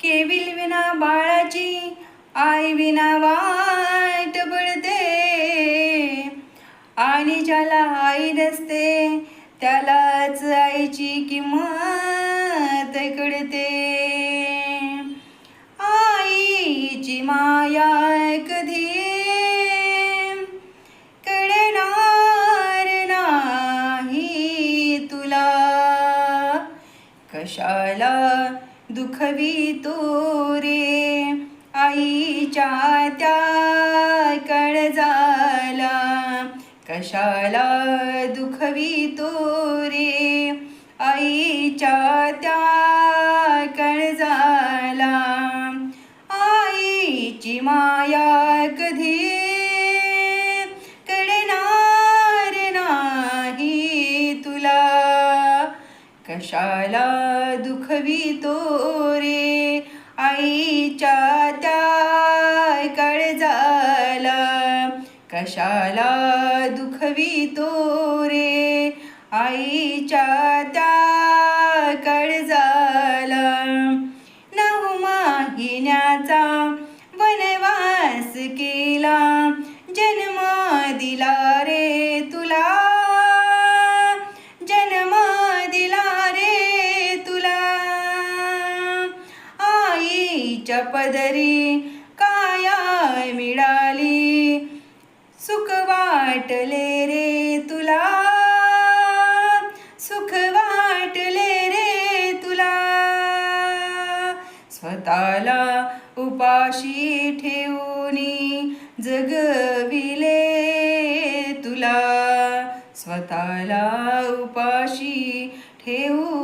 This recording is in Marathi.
केविल विना बाळाची आई विना वाट पडते आणि ज्याला आई नसते त्यालाच आईची किंमत कळते. आईची माया कधी कळणार नाही तुला. कशाला दुखवितो रे. आईच्या त्या कळजाला कशाला दुखवितो रे? आईच्या त्या कळजाला आईची माया कशाला दुखवितो रे. आईच्या त्या काळजाला कशाला दुखवितो रे? आईच्या त्या काळजाला नऊ महिन्याचा वनवास के आईच्या पदरी काय मिळाली. सुख वाटले रे तुला. सुख वाटले रे तुला. स्वतःला उपाशी ठेवूनी जगविले तुला. स्वतःला उपाशी ठेवू